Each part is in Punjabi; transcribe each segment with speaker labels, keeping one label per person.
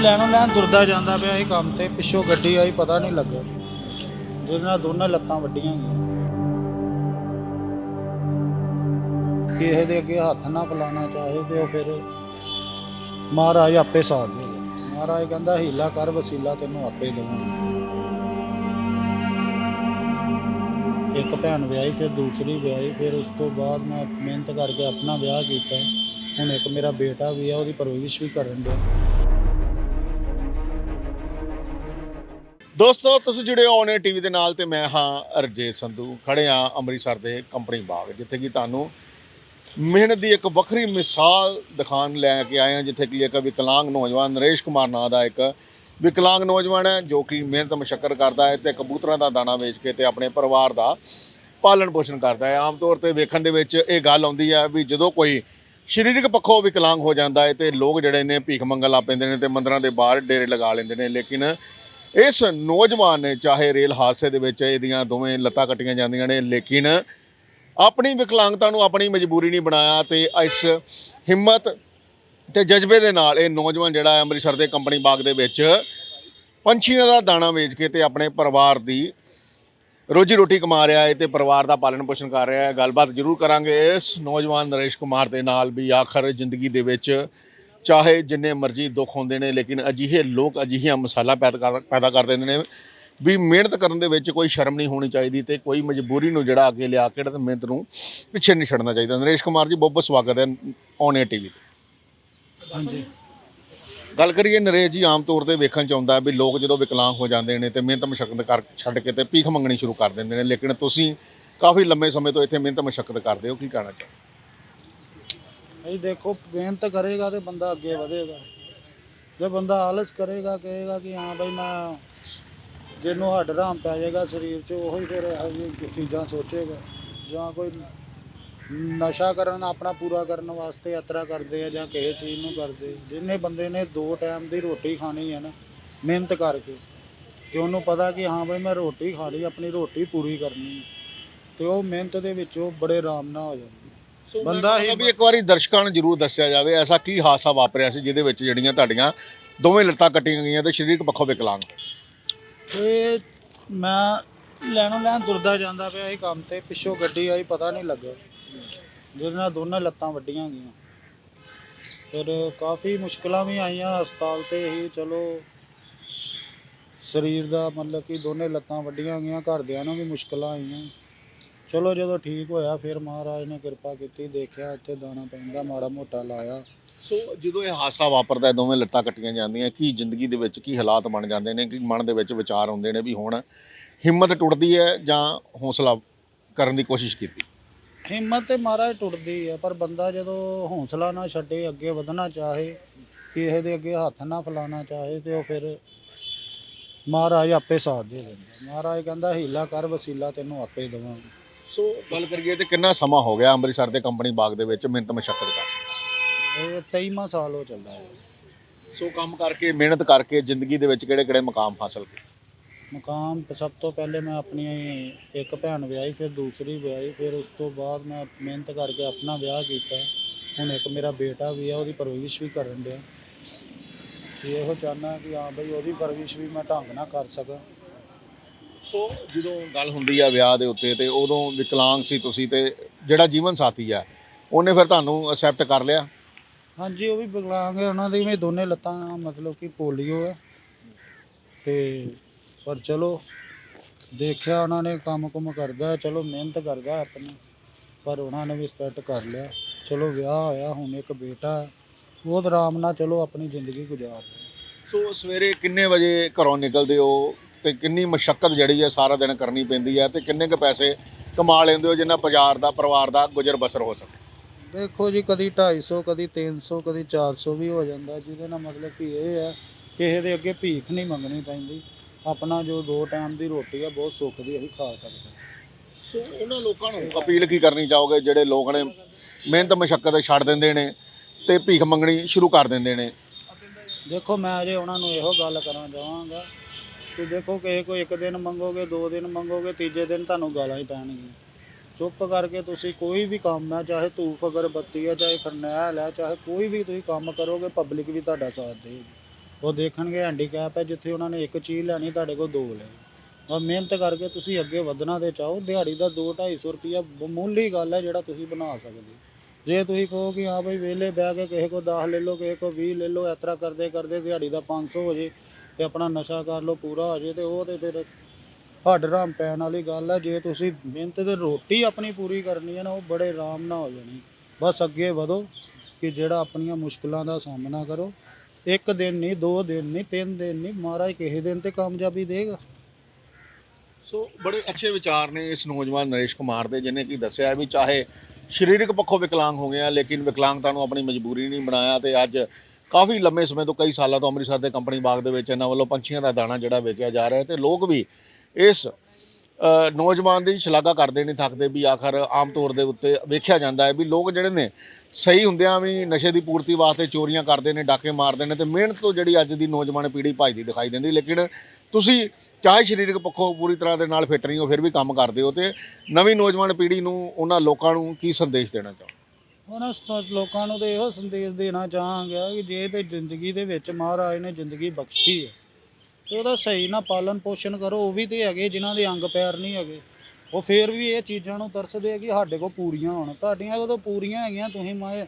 Speaker 1: ਲੈਣੋਂ ਲੈਣ ਦੁਰਦਾ ਜਾਂਦਾ ਪਿਆ ਇਹ ਕੰਮ ਤੇ, ਪਿੱਛੋਂ ਗੱਡੀ ਆਈ, ਪਤਾ ਨਹੀਂ ਲੱਗਾ ਜਿਹਦੇ ਨਾਲ ਦੋਨੇ ਲੱਤਾਂ ਵੱਡੀਆਂ ਗਈਆਂ ਕਿਸੇ ਦੇ ਅੱਗੇ ਹੱਥ ਨਾ ਫਲਾਣਾ, ਚਾਹੇ ਤੇ ਉਹ ਫਿਰ ਮਹਾਰਾਜ ਆਪੇ ਸਾਥ ਦੇ ਮਹਾਰਾਜ ਕਹਿੰਦਾ, ਹੀਲਾ ਕਰ, ਵਸੀਲਾ ਤੈਨੂੰ ਆਪੇ ਦੇਵਾਂਗਾ। ਇੱਕ ਭੈਣ ਵਿਆਹੀ, ਫਿਰ ਦੂਸਰੀ ਵਿਆਹੀ, ਫਿਰ ਉਸ ਤੋਂ ਬਾਅਦ ਮੈਂ ਮਿਹਨਤ ਕਰਕੇ ਆਪਣਾ ਵਿਆਹ ਕੀਤਾ। ਹੁਣ ਇੱਕ ਮੇਰਾ ਬੇਟਾ ਵੀ ਆ, ਉਹਦੀ ਪਰਵਰਿਸ਼ ਵੀ ਕਰਨ ਡਿਆ।
Speaker 2: ਦੋਸਤੋ, ਤੁਸੀਂ ਜੁੜੇ ਹੋ ਨੇ ਟੀਵੀ ਦੇ ਨਾਲ ਤੇ ਮੈਂ ਹਾਂ ਰਜੇ ਸੰਧੂ, ਖੜੇ ਹਾਂ ਅੰਮ੍ਰਿਤਸਰ ਦੇ ਕੰਪਨੀ ਬਾਗ, ਜਿੱਥੇ ਕਿ ਤੁਹਾਨੂੰ ਮਿਹਨਤ ਦੀ ਇੱਕ ਵੱਖਰੀ ਮਿਸਾਲ ਦਿਖਾਉਣ ਲੈ ਕੇ ਆਏ ਹਾਂ, ਜਿੱਥੇ ਕਿ ਇੱਕ ਵਿਕਲਾਂਗ ਨੌਜਵਾਨ ਨਰੇਸ਼ ਕੁਮਾਰ ਨਾਂ ਦਾ ਇੱਕ ਵਿਕਲਾਂਗ ਨੌਜਵਾਨ ਹੈ, ਜੋ ਕਿ ਮਿਹਨਤ ਮਸ਼ੱਕਰ ਕਰਦਾ ਹੈ ਤੇ ਕਬੂਤਰਾਂ ਦਾ ਦਾਣਾ ਵੇਚ ਕੇ ਤੇ ਆਪਣੇ ਪਰਿਵਾਰ ਦਾ ਪਾਲਣ ਪੋਸ਼ਣ ਕਰਦਾ ਹੈ। ਆਮ ਤੌਰ ਤੇ ਵੇਖਣ ਦੇ ਵਿੱਚ ਇਹ ਗੱਲ ਆਉਂਦੀ ਹੈ ਵੀ ਜਦੋਂ ਕੋਈ ਸਰੀਰਕ ਪੱਖੋਂ ਵਿਕਲਾਂਗ ਹੋ ਜਾਂਦਾ ਹੈ ਤੇ ਲੋਕ ਜਿਹੜੇ ਨੇ ਭੀਖ ਮੰਗਣ ਲੱਗ ਪੈਂਦੇ ਨੇ ਤੇ ਮੰਦਰਾਂ ਦੇ ਬਾਹਰ ਡੇਰੇ ਲਗਾ ਲੈਂਦੇ ਨੇ, ਲੇਕਿਨ ਇਸ ਨੌਜਵਾਨ ਨੇ ਚਾਹੇ ਰੇਲ ਹਾਦਸੇ ਦੇ ਵਿੱਚ ਇਹਦੀਆਂ ਦੋਵੇਂ ਲੱਤਾਂ ਕੱਟੀਆਂ ਜਾਂਦੀਆਂ ਨੇ, ਲੇਕਿਨ ਆਪਣੀ ਵਿਕਲਾਂਗਤਾ ਨੂੰ ਆਪਣੀ ਮਜਬੂਰੀ ਨਹੀਂ ਬਣਾਇਆ ਤੇ ਇਸ ਹਿੰਮਤ ਤੇ ਜਜ਼ਬੇ ਦੇ ਨਾਲ ਇਹ ਨੌਜਵਾਨ ਜਿਹੜਾ ਹੈ ਅੰਮ੍ਰਿਤਸਰ ਦੇ ਕੰਪਨੀ ਬਾਗ ਦੇ ਵਿੱਚ ਪੰਛੀਆਂ ਦਾ ਦਾਣਾ ਵੇਚ ਕੇ ਤੇ ਆਪਣੇ ਪਰਿਵਾਰ ਦੀ ਰੋਜੀ ਰੋਟੀ ਕਮਾ ਰਿਹਾ ਹੈ ਤੇ ਪਰਿਵਾਰ ਦਾ ਪਾਲਣ ਪੋਸ਼ਣ ਕਰ ਰਿਹਾ ਹੈ। ਗੱਲਬਾਤ ਜ਼ਰੂਰ ਕਰਾਂਗੇ ਇਸ ਨੌਜਵਾਨ ਨਰੇਸ਼ ਕੁਮਾਰ ਦੇ ਨਾਲ ਵੀ ਆਖਰ ਜ਼ਿੰਦਗੀ ਦੇ ਵਿੱਚ ਚਾਹੇ ਜਿੰਨੇ ਮਰਜ਼ੀ ਦੁੱਖ ਹੁੰਦੇ ਨੇ ਲੇਕਿਨ ਅਜਿਹੇ ਲੋਕ ਅਜਿਹੀਆਂ ਮਸਾਲਾ ਪੈਦਾ ਕਰ ਪੈਦਾ ਕਰ ਦਿੰਦੇ ਨੇ ਵੀ ਮਿਹਨਤ ਕਰਨ ਦੇ ਵਿੱਚ ਕੋਈ ਸ਼ਰਮ ਨਹੀਂ ਹੋਣੀ ਚਾਹੀਦੀ ਤੇ ਕੋਈ ਮਜਬੂਰੀ ਨੂੰ ਜਿਹੜਾ ਅੱਗੇ ਲਿਆ ਕੇ ਤੇ ਮਿਹਨਤ ਨੂੰ ਪਿੱਛੇ ਨਹੀਂ ਛੱਡਣਾ ਚਾਹੀਦਾ। ਨਰੇਸ਼ ਕੁਮਾਰ ਜੀ ਬਹੁਤ ਬਹੁਤ ਸਵਾਗਤ ਹੈ ਔਨ ਟੀਵੀ
Speaker 1: ਹਾਂਜੀ।
Speaker 2: ਗੱਲ ਕਰੀਏ ਨਰੇਸ਼ ਜੀ ਆਮ ਤੌਰ ਤੇ ਵੇਖਣ ਚ ਆਉਂਦਾ ਵੀ ਲੋਕ ਜਦੋਂ ਵਿਕਲਾਂਗ ਹੋ ਜਾਂਦੇ ਨੇ ਤੇ ਮਿਹਨਤ ਮਸ਼ੱਕਤ ਕਰ ਛੱਡ ਕੇ ਤੇ ਭੀਖ ਮੰਗਣੀ ਸ਼ੁਰੂ ਕਰ ਦਿੰਦੇ ਨੇ ਲੇਕਿਨ ਤੁਸੀਂ ਕਾਫੀ ਲੰਮੇ ਸਮੇਂ ਤੋਂ ਇੱਥੇ ਮਿਹਨਤ ਮਸ਼ੱਕਤ ਕਰਦੇ ਹੋ ਕੀ ਕਹਿਣਾ ਚਾਹੋ
Speaker 1: ਇਹ ਦੇਖੋ, ਮਿਹਨਤ ਕਰੇਗਾ ਤੇ ਬੰਦਾ ਅੱਗੇ ਵਧੇਗਾ। ਜੇ ਬੰਦਾ ਆਲਸ ਕਰੇਗਾ, ਕਹੇਗਾ ਕਿ ਹਾਂ ਬਈ ਮੈਂ ਜਿਹਨੂੰ ਹੱਡ ਰਾਮ ਪੈ ਜਾਏਗਾ ਸਰੀਰ 'ਚ, ਉਹੀ ਫਿਰ ਇਹੋ ਜਿਹੀ ਚੀਜ਼ਾਂ ਸੋਚੇਗਾ। ਜਾਂ ਕੋਈ ਨਸ਼ਾ ਕਰਨ, ਆਪਣਾ ਪੂਰਾ ਕਰਨ ਵਾਸਤੇ ਯਾਤਰਾ ਕਰਦੇ ਆ ਜਾਂ ਕਿਸੇ ਚੀਜ਼ ਨੂੰ ਕਰਦੇ। ਜਿੰਨੇ ਬੰਦੇ ਨੇ ਦੋ ਟਾਈਮ ਦੀ ਰੋਟੀ ਖਾਣੀ ਹੈ ਨਾ, ਮਿਹਨਤ ਕਰਕੇ, ਤੇ ਉਹਨੂੰ ਪਤਾ ਕਿ ਹਾਂ ਬਈ ਮੈਂ ਰੋਟੀ ਖਾ ਲਈ, ਆਪਣੀ ਰੋਟੀ ਪੂਰੀ ਕਰਨੀ ਹੈ ਤੇ ਉਹ ਮਿਹਨਤ ਦੇ ਵਿੱਚ ਉਹ ਬੜੇ ਆਰਾਮ ਨਾਲ ਹੋ ਜਾਂਦੀ। ਬੰਦਾ ਹੀ-
Speaker 2: ਵੀ ਇੱਕ ਵਾਰੀ ਦਰਸ਼ਕਾਂ ਨੂੰ ਜ਼ਰੂਰ ਦੱਸਿਆ ਜਾਵੇ ਐਸਾ ਕੀ ਹਾਦਸਾ ਵਾਪਰਿਆ ਸੀ ਜਿਹਦੇ ਵਿੱਚ ਜਿਹੜੀਆਂ ਤੁਹਾਡੀਆਂ ਦੋਵੇਂ ਲੱਤਾਂ ਕੱਟੀਆਂ ਗਈਆਂ ਤੇ ਸਰੀਰਕ ਪੱਖੋਂ ਵਿਕਲਾਂਗ?
Speaker 1: ਇਹ ਮੈਂ ਲੈਣੋਂ ਲੈਣ ਤੁਰਦਾ ਜਾਂਦਾ ਪਿਆ ਇਹ ਕੰਮ ਤੇ ਪਿੱਛੋਂ ਗੱਡੀ ਆਈ ਪਤਾ ਨਹੀਂ ਲੱਗਾ ਜਿਹਦੇ ਨਾਲ ਦੋਨੇ ਲੱਤਾਂ ਵੱਡੀਆਂ ਗਈਆਂ। ਫਿਰ ਕਾਫੀ ਮੁਸ਼ਕਲਾਂ ਵੀ ਆਈਆਂ ਹਸਪਤਾਲ ਤੇ ਹੀ ਚਲੋ। ਸਰੀਰ ਦਾ ਮਤਲਬ ਕਿ ਦੋਨੇ ਲੱਤਾਂ ਵੱਡੀਆਂ ਗਈਆਂ ਘਰਦਿਆਂ ਨੂੰ ਵੀ ਮੁਸ਼ਕਲਾਂ ਆਈਆਂ। ਚਲੋ ਜਦੋਂ ਠੀਕ ਹੋਇਆ ਫਿਰ ਮਹਾਰਾਜ ਨੇ ਕਿਰਪਾ ਕੀਤੀ ਦੇਖਿਆ ਇੱਥੇ ਦਾਣਾ ਪੈਂਦਾ ਮਾੜਾ ਮੋਟਾ ਲਾਇਆ।
Speaker 2: ਸੋ ਜਦੋਂ ਇਹ ਹਾਦਸਾ ਵਾਪਰਦਾ ਹੈ, ਦੋਵੇਂ ਲੱਤਾਂ ਕੱਟੀਆਂ ਜਾਂਦੀਆਂ ਕੀ ਜ਼ਿੰਦਗੀ ਦੇ ਵਿੱਚ ਕੀ ਹਾਲਾਤ ਬਣ ਜਾਂਦੇ ਨੇ ਕਿ ਮਨ ਦੇ ਵਿੱਚ ਵਿਚਾਰ ਆਉਂਦੇ ਨੇ ਵੀ ਹੁਣ ਹਿੰਮਤ ਟੁੱਟਦੀ ਹੈ ਜਾਂ ਹੌਸਲਾ ਕਰਨ ਦੀ ਕੋਸ਼ਿਸ਼ ਕੀਤੀ?
Speaker 1: ਹਿੰਮਤ ਤੇ ਮਹਾਰਾਜ ਟੁੱਟਦੀ ਹੈ ਪਰ ਬੰਦਾ ਜਦੋਂ ਹੌਸਲਾ ਨਾ ਛੱਡੇ ਅੱਗੇ ਵਧਣਾ ਚਾਹੇ ਕਿਸੇ ਦੇ ਅੱਗੇ ਹੱਥ ਨਾ ਫਲਾਣਾ ਚਾਹੇ ਤੇ ਉਹ ਫਿਰ ਮਹਾਰਾਜ ਆਪੇ ਸਾਥ ਦੇ ਦਿੰਦਾ। ਮਹਾਰਾਜ ਕਹਿੰਦਾ ਹੀਲਾ ਕਰ ਵਸੀਲਾ ਤੈਨੂੰ ਆਪੇ ਦੇਵਾਂਗਾ।
Speaker 2: ਸੋ ਗੱਲ ਕਰੀਏ ਤੇ ਕਿੰਨਾ ਸਮਾਂ ਹੋ ਗਿਆ ਅੰਮ੍ਰਿਤਸਰ ਦੇ ਕੰਪਨੀ ਬਾਗ ਦੇ ਵਿੱਚ ਮਿਹਨਤ ਮਸ਼ੱਕਤ ਕਰ
Speaker 1: ਇਹ 23ਵਾਂ ਸਾਲ ਹੋ ਚੱਲਦਾ ਹੈ।
Speaker 2: ਸੋ ਕੰਮ ਕਰਕੇ ਮਿਹਨਤ ਕਰਕੇ ਜ਼ਿੰਦਗੀ ਦੇ ਵਿੱਚ ਕਿਹੜੇ ਕਿਹੜੇ ਮਕਾਮ ਹਾਸਲ ਕੀਤੇ?
Speaker 1: ਮਕਾਮ ਸਭ ਤੋਂ ਪਹਿਲੇ ਮੈਂ ਆਪਣੀ ਇੱਕ ਭੈਣ ਵਿਆਹੀ ਫਿਰ ਦੂਸਰੀ ਵਿਆਹੀ ਫਿਰ ਉਸ ਤੋਂ ਬਾਅਦ ਮੈਂ ਮਿਹਨਤ ਕਰਕੇ ਆਪਣਾ ਵਿਆਹ ਕੀਤਾ। ਹੁਣ ਇੱਕ ਮੇਰਾ ਬੇਟਾ ਵੀ ਆ ਉਹਦੀ ਪਰਵਰਿਸ਼ ਵੀ ਕਰਨ ਡਿਆ। ਤੇ ਇਹੋ ਚਾਹੁੰਦਾ ਕਿ ਹਾਂ ਬਈ ਉਹਦੀ ਪਰਵਰਿਸ਼ ਵੀ ਮੈਂ ਢੰਗ ਨਾਲ ਕਰ ਸਕਾਂ।
Speaker 2: ਸੋ ਜਦੋਂ ਗੱਲ ਹੁੰਦੀ ਆ ਵਿਆਹ ਦੇ ਉੱਤੇ ਤੇ ਉਦੋਂ ਵਿਕਲਾਂਗ ਸੀ ਤੁਸੀਂ ਤੇ ਜਿਹੜਾ ਜੀਵਨ ਸਾਥੀ ਆ ਉਹਨੇ ਫਿਰ ਤੁਹਾਨੂੰ ਅਸੈਪਟ ਕਰ ਲਿਆ?
Speaker 1: ਹਾਂਜੀ ਉਹ ਵੀ ਵਿਕਲਾਂਗ ਹੈ ਉਹਨਾਂ ਦੀ ਵੀ ਦੋਨੇ ਲੱਤਾਂ ਮਤਲਬ ਕਿ ਪੋਲੀਓ ਹੈ ਤੇ ਪਰ ਚਲੋ ਦੇਖਿਆ ਉਹਨਾਂ ਨੇ ਕੰਮ ਕੁਮ ਕਰਦਾ ਚਲੋ ਮਿਹਨਤ ਕਰਦਾ ਆਪਣੀ ਪਰ ਉਹਨਾਂ ਨੇ ਵੀ ਸਪੈਕਟ ਕਰ ਲਿਆ। ਚਲੋ ਵਿਆਹ ਹੋਇਆ ਹੁਣ ਇੱਕ ਬੇਟਾ ਹੈ ਬਹੁਤ ਆਰਾਮ ਨਾਲ ਚਲੋ ਆਪਣੀ ਜ਼ਿੰਦਗੀ ਗੁਜ਼ਾਰ ਰਹੇ।
Speaker 2: ਸੋ ਸਵੇਰੇ ਕਿੰਨੇ ਵਜੇ ਘਰੋਂ ਨਿਕਲਦੇ ਹੋ? ਤੇ ਕਿੰਨੀ ਮਸ਼ੱਕਤ ਜਿਹੜੀ ਹੈ ਸਾਰਾ ਦਿਨ ਕਰਨੀ ਪੈਂਦੀ ਹੈ ਤੇ ਕਿੰਨੇ ਕੁ ਪੈਸੇ ਕਮਾ ਲੈਂਦੇ ਹੋ ਜਿੰਨਾ ਬਾਜ਼ਾਰ ਦਾ ਪਰਿਵਾਰ ਦਾ ਗੁਜ਼ਰ ਬਸਰ ਹੋ ਸਕੇ?
Speaker 1: ਦੇਖੋ ਜੀ ਕਦੀ 250 ਕਦੀ 300 ਕਦੀ 400 ਵੀ ਹੋ ਜਾਂਦਾ। ਜਿਹਦੇ ਨਾਲ ਮਤਲਬ ਕਿ ਇਹ ਹੈ ਕਿਸੇ ਦੇ ਅੱਗੇ ਭੀਖ ਨਹੀਂ ਮੰਗਣੀ ਪੈਂਦੀ। ਆਪਣਾ ਜੋ ਦੋ ਟਾਈਮ ਦੀ ਰੋਟੀ ਆ ਬਹੁਤ ਸੁੱਖ ਦੀ ਅਸੀਂ ਖਾ ਸਕਦੇ ਹਾਂ।
Speaker 2: ਸੋ ਉਹਨਾਂ ਲੋਕਾਂ ਨੂੰ ਅਪੀਲ ਕੀ ਕਰਨੀ ਚਾਹੋਗੇ? ਜਿਹੜੇ ਲੋਕ ਨੇ ਮਿਹਨਤ ਮਸ਼ੱਕਤ ਛੱਡ ਦਿੰਦੇ ਨੇ ਤੇ ਭੀਖ ਮੰਗਣੀ ਸ਼ੁਰੂ ਕਰ ਦਿੰਦੇ ਨੇ।
Speaker 1: ਦੇਖੋ ਮੈਂ ਅਜੇ ਉਹਨਾਂ ਨੂੰ ਇਹੋ ਗੱਲ ਕਰਨਾ ਚਾਹਾਂਗਾ ਕਿ ਦੇਖੋ ਕਿਸੇ ਕੋਈ ਇੱਕ ਦਿਨ ਮੰਗੋਗੇ, ਦੋ ਦਿਨ ਮੰਗੋਗੇ, ਤੀਜੇ ਦਿਨ ਤੁਹਾਨੂੰ ਗਾਲਾਂ ਹੀ ਪੈਣਗੀਆਂ। ਚੁੱਪ ਕਰਕੇ ਤੁਸੀਂ ਕੋਈ ਵੀ ਕੰਮ ਹੈ, ਚਾਹੇ ਧੂਫ, ਅਗਰਬੱਤੀ ਹੈ, ਚਾਹੇ ਫਰਨੈਲ ਹੈ, ਚਾਹੇ ਕੋਈ ਵੀ ਤੁਸੀਂ ਕੰਮ ਕਰੋਗੇ, ਪਬਲਿਕ ਵੀ ਤੁਹਾਡਾ ਸਾਥ ਦੇਗੀ ਉਹ ਦੇਖਣਗੇ ਹੈਂਡੀਕੈਪ ਹੈ, ਜਿੱਥੇ ਉਹਨਾਂ ਨੇ ਇੱਕ ਚੀਜ਼ ਲੈਣੀ, ਤੁਹਾਡੇ ਕੋਲ ਦੋ ਲੈ। ਔਰ ਮਿਹਨਤ ਕਰਕੇ ਤੁਸੀਂ ਅੱਗੇ ਵਧਣਾ ਤੇ ਚਾਹੋ, ਦਿਹਾੜੀ ਦਾ 2 250 ਰੁਪਿਆ ਮਾਮੂਲੀ ਗੱਲ ਹੈ, ਜਿਹੜਾ ਤੁਸੀਂ ਬਣਾ ਸਕਦੇ। ਜੇ ਤੁਸੀਂ ਕਹੋ ਕਿ ਹਾਂ ਭਾਈ ਵਿਹਲੇ ਬਹਿ ਕੇ ਕਿਸੇ ਕੋ 10 ਲੈ ਲਓ, ਕਿਸੇ ਕੋ 20 ਲੈ ਲਓ, ਇਸ ਤਰ੍ਹਾਂ ਕਰਦੇ ਕਰਦੇ ਦਿਹਾੜੀ ਦਾ 500 ਹੋ ਜੇ ਤੇ ਆਪਣਾ ਨਸ਼ਾ ਕਰ ਲਓ, ਪੂਰਾ ਹੋ ਜੇ ਤੇ ਉਹ ਤੇ ਫਿਰ ਹੱਡ ਰਾਮ ਪੈਣ ਵਾਲੀ ਗੱਲ ਹੈ। ਜੇ ਤੁਸੀਂ ਮਿਹਨਤ ਤੇ ਰੋਟੀ ਆਪਣੀ ਪੂਰੀ ਕਰਨੀ ਹੈ ਨਾ, ਉਹ ਬੜੇ ਆਰਾਮ ਨਾਲ ਹੋ ਜਾਣੀ। ਬਸ ਅੱਗੇ ਵਧੋ ਕਿ ਜਿਹੜਾ ਆਪਣੀਆਂ ਮੁਸ਼ਕਲਾਂ ਦਾ ਸਾਹਮਣਾ ਕਰੋ। ਇੱਕ ਦਿਨ ਨਹੀਂ, ਦੋ ਦਿਨ ਨਹੀਂ, ਤਿੰਨ ਦਿਨ ਨਹੀਂ, ਮਹਾਰਾਜ ਕਿਸੇ ਦਿਨ ਤੇ ਕਾਮਯਾਬੀ ਦੇਗਾ।
Speaker 2: ਸੋ ਬੜੇ ਅੱਛੇ ਵਿਚਾਰ ਨੇ ਇਸ ਨੌਜਵਾਨ ਨਰੇਸ਼ ਕੁਮਾਰ ਦੇ, ਜਿਹਨੇ ਕੀ ਦੱਸਿਆ ਵੀ ਚਾਹੇ ਸਰੀਰਕ ਪੱਖੋਂ ਵਿਕਲਾਂਗ ਹੋ ਗਿਆ ਲੇਕਿਨ ਵਿਕਲਾਂਗਤਾ ਨੂੰ ਆਪਣੀ ਮਜਬੂਰੀ ਨਹੀਂ ਬਣਾਇਆ ਤੇ ਅੱਜ ਕਾਫੀ ਲੰਮੇ ਸਮੇਂ ਤੋਂ ਕਈ ਸਾਲਾਂ ਤੋਂ ਅੰਮ੍ਰਿਤਸਰ ਦੇ ਕੰਪਨੀ ਬਾਗ ਦੇ ਵਿੱਚ ਇਹਨਾਂ ਵੱਲੋਂ ਪੰਛੀਆਂ ਦਾ ਦਾਣਾ ਜਿਹੜਾ ਵੇਚਿਆ ਜਾ ਰਿਹਾ ਤੇ ਲੋਕ ਵੀ ਇਸ ਨੌਜਵਾਨ ਦੀ ਸ਼ਲਾਘਾ ਕਰਦੇ ਨਹੀਂ ਥੱਕਦੇ ਵੀ ਆਖਰ ਆਮ ਤੌਰ ਦੇ ਉੱਤੇ ਵੇਖਿਆ ਜਾਂਦਾ ਹੈ ਵੀ ਲੋਕ ਜਿਹੜੇ ਨੇ ਸਹੀ ਹੁੰਦਿਆਂ ਵੀ ਨਸ਼ੇ ਦੀ ਪੂਰਤੀ ਵਾਸਤੇ ਚੋਰੀਆਂ ਕਰਦੇ ਨੇ, ਡਾਕੇ ਮਾਰਦੇ ਨੇ ਤੇ ਮਿਹਨਤ ਤੋਂ ਜਿਹੜੀ ਅੱਜ ਦੀ ਨੌਜਵਾਨ ਪੀੜ੍ਹੀ ਭੱਜਦੀ ਦਿਖਾਈ ਦਿੰਦੀ, ਲੇਕਿਨ ਤੁਸੀਂ ਚਾਹੇ ਸਰੀਰਕ ਪੱਖੋਂ ਪੂਰੀ ਤਰ੍ਹਾਂ ਦੇ ਨਾਲ ਫਿੱਟ ਨਹੀਂ ਹੋ ਫਿਰ ਵੀ ਕੰਮ ਕਰਦੇ ਹੋ ਤੇ ਨਵੀਂ ਨੌਜਵਾਨ ਪੀੜ੍ਹੀ ਨੂੰ ਉਹਨਾਂ ਲੋਕਾਂ ਨੂੰ ਕੀ ਸੰਦੇਸ਼ ਦੇਣਾ ਚਾਹੋ
Speaker 1: ਉਹਨਾਂ ਸ- ਲੋਕਾਂ ਨੂੰ ਤੇ ਇਹੋ ਸੰਦੇਸ਼ ਦੇਣਾ ਚਾਹਾਂਗਾ ਕਿ ਜੇ ਤੇ ਜ਼ਿੰਦਗੀ ਦੇ ਵਿੱਚ ਮਹਾਰਾਜ ਨੇ ਜ਼ਿੰਦਗੀ ਬਖਸ਼ੀ ਹੈ, ਤੇ ਉਹਦਾ ਸਹੀ ਨਾ ਪਾਲਣ ਪੋਸ਼ਣ ਕਰੋ, ਉਹ ਵੀ ਤੇ ਹੈਗੇ, ਜਿਨ੍ਹਾਂ ਦੇ ਅੰਗ ਪੈਰ ਨਹੀਂ ਹੈਗੇ। ਉਹ ਫੇਰ ਵੀ ਇਹ ਚੀਜ਼ਾਂ ਨੂੰ ਤਰਸਦੇ ਆ ਕਿ ਸਾਡੇ ਕੋਲ ਪੂਰੀਆਂ ਹੋਣ। ਤੁਹਾਡੀਆਂ ਕੋਲ ਪੂਰੀਆਂ ਹੈਗੀਆਂ, ਤੁਸੀਂ ਮਾਏ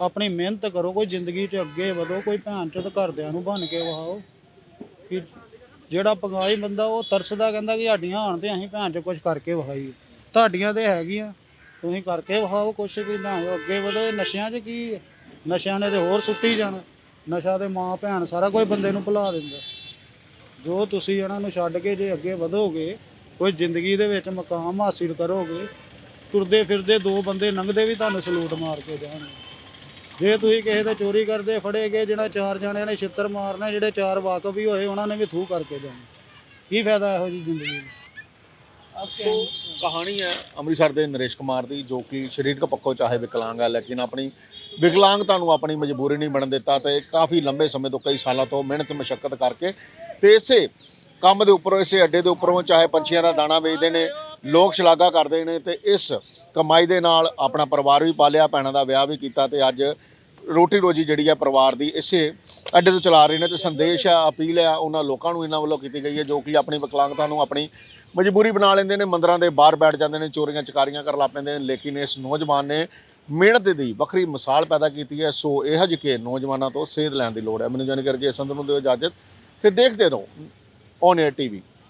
Speaker 1: ਆਪਣੀ ਮਿਹਨਤ ਕਰੋ, ਕੋਈ ਜ਼ਿੰਦਗੀ 'ਚ ਅੱਗੇ ਵਧੋ, ਕੋਈ ਭੈਣ ਚੋਦ ਘਰਦਿਆਂ ਨੂੰ ਬਣ ਕੇ ਵਹਾਓ। ਕਿ ਜਿਹੜਾ ਪੰਗਾਈ ਬੰਦਾ ਉਹ ਤਰਸਦਾ, ਕਹਿੰਦਾ ਕਿ ਸਾਡੀਆਂ ਹੋਣ ਤੇ ਅਸੀਂ ਭੈਣ ਚੋਦ ਕੁਝ ਕਰਕੇ ਵਿਖਾਈਏ ਤੁਹਾਡੀਆਂ ਤੇ ਹੈਗੀਆਂ। ਤੁਸੀਂ ਕਰਕੇ ਵਿਖਾਓ, ਕੁਛ ਵੀ ਨਾ ਅੱਗੇ ਵਧੋ ਨਸ਼ਿਆਂ 'ਚ ਕੀ ਹੈ? ਨਸ਼ਿਆਂ ਨੇ ਤੇ ਹੋਰ ਸੁੱਟੀ ਜਾਣਾ। ਨਸ਼ਾ ਤੇ ਮਾਂ, ਭੈਣ ਸਾਰਾ ਕੋਈ ਬੰਦੇ ਨੂੰ ਭੁਲਾ ਦਿੰਦਾ। ਜੋ ਤੁਸੀਂ ਇਹਨਾਂ ਨੂੰ ਛੱਡ ਕੇ ਜੇ ਅੱਗੇ ਵਧੋਗੇ, ਕੋਈ ਜ਼ਿੰਦਗੀ ਦੇ ਵਿੱਚ ਮਕਾਮ ਹਾਸਿਲ ਕਰੋਗੇ, ਤੁਰਦੇ ਫਿਰਦੇ ਦੋ ਬੰਦੇ ਲੰਘਦੇ ਵੀ ਤੁਹਾਨੂੰ ਸਲੂਟ ਮਾਰ ਕੇ ਜਾਣਗੇ। ਜੇ ਤੁਸੀਂ ਕਿਸੇ ਦੇ ਚੋਰੀ ਕਰਦੇ ਫੜੇ ਗਏ ਜਿਹੜਾ ਚਾਰ ਜਣਿਆਂ ਨੇ ਛਿੱਤਰ ਮਾਰਨਾ, ਜਿਹੜੇ ਚਾਰ ਵਾਕਫ ਵੀ ਹੋਏ, ਉਹਨਾਂ ਨੇ ਵੀ ਥੂ ਕਰਕੇ ਜਾਣਾ। ਕੀ ਫਾਇਦਾ ਇਹੋ ਜੀ ਜ਼ਿੰਦਗੀ ਦਾ?
Speaker 2: ਸੋ, ਕਹਾਣੀ ਹੈ ਅੰਮ੍ਰਿਤਸਰ ਦੇ ਨਰੇਸ਼ ਕੁਮਾਰ ਦੀ, ਜੋ ਕਿ ਸਰੀਰਕ ਪੱਖੋਂ ਚਾਹੇ ਵਿਕਲਾਂਗ ਹੈ, ਲੇਕਿਨ ਆਪਣੀ ਵਿਕਲਾਂਗਤਾ ਨੂੰ ਆਪਣੀ ਮਜਬੂਰੀ ਨਹੀਂ ਬਣ ਦਿੱਤਾ ਤੇ ਕਾਫੀ ਲੰਬੇ ਸਮੇਂ ਤੋਂ ਕਈ ਸਾਲਾਂ ਤੋਂ ਮਿਹਨਤ, ਮਸ਼ੱਕਤ ਕਰਕੇ ਤੇ ਇਸੇ ਕੰਮ ਦੇ ਉੱਪਰੋਂ, ਇਸੇ ਅੱਡੇ ਦੇ ਉੱਪਰੋਂ ਚਾਹੇ ਪੰਛੀਆਂ ਦਾ ਦਾਣਾ ਵੇਚਦੇ ਨੇ, ਲੋਕ ਸ਼ਲਾਘਾ ਕਰਦੇ ਨੇ ਤੇ ਇਸ ਕਮਾਈ ਦੇ ਨਾਲ ਆਪਣਾ ਪਰਿਵਾਰ ਵੀ ਪਾਲਿਆ, ਭੈਣਾਂ ਦਾ ਵਿਆਹ ਵੀ ਕੀਤਾ ਤੇ ਅੱਜ ਰੋਟੀ ਰੋਜੀ ਜਿਹੜੀ ਹੈ ਪਰਿਵਾਰ ਦੀ ਇਸੇ ਅੱਡੇ ਤੋਂ ਚਲਾ ਰਹੇ ਨੇ ਤੇ ਸੰਦੇਸ਼ ਆ ਅਪੀਲ ਆ ਉਹਨਾਂ ਲੋਕਾਂ ਨੂੰ ਇਹਨਾਂ ਵੱਲੋਂ ਕੀਤੀ ਗਈ ਹੈ ਜੋ ਕਿ ਆਪਣੀ ਵਿਕਲਾਂਗਤਾ ਨੂੰ ਆਪਣੀ ਮਜਬੂਰੀ ਬਣਾ ਲੈਂਦੇ ਨੇ ਮੰਦਰਾਂ ਦੇ ਬਾਹਰ ਬੈਠ ਜਾਂਦੇ ਨੇ ਚੋਰੀਆਂ ਚਕਾਰੀਆਂ ਕਰ ਲਾ ਪੈਂਦੇ ਨੇ ਲੇਕਿਨ ਇਸ ਨੌਜਵਾਨ ਨੇ ਮਿਹਨਤ ਦੀ ਵੱਖਰੀ ਮਿਸਾਲ ਪੈਦਾ ਕੀਤੀ ਹੈ ਸੋ ਇਹੋ ਜਿਹੇ ਨੌਜਵਾਨਾਂ ਤੋਂ ਸੇਧ ਲੈਣ ਦੀ ਲੋੜ ਹੈ। ਮੈਨੂੰ ਜਾਣਕਾਰੀ ਜੀ ਸੰਤ ਨੂੰ ਦਿਓ ਇਜਾਜ਼ਤ ਤੇ ਦੇਖਦੇ ਰਹੋ ਔਨ 에ਅਰ ਟੀਵੀ।